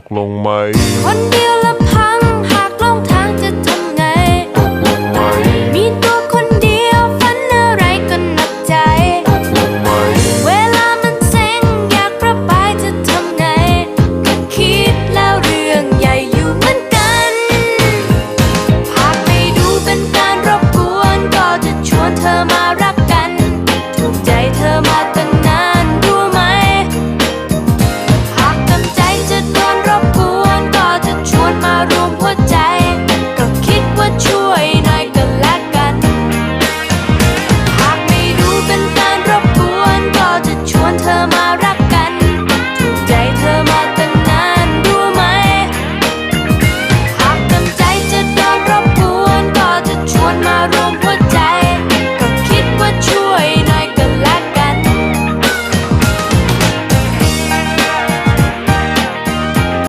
กลงไหม คนเดียวละพังหากลงทางจะทำไง ตกลงไหม มีตัวคนเดียวฝันอะไรก็นักใจ ตกลงไหม เวลามันเซ็งอยากระบายจะทำไงก็คิดแล้วเรื่องใหญ่อยู่เหมือนกันหากไม่ดูเป็นการรบกวนก็จะชวนเธอมารัก around.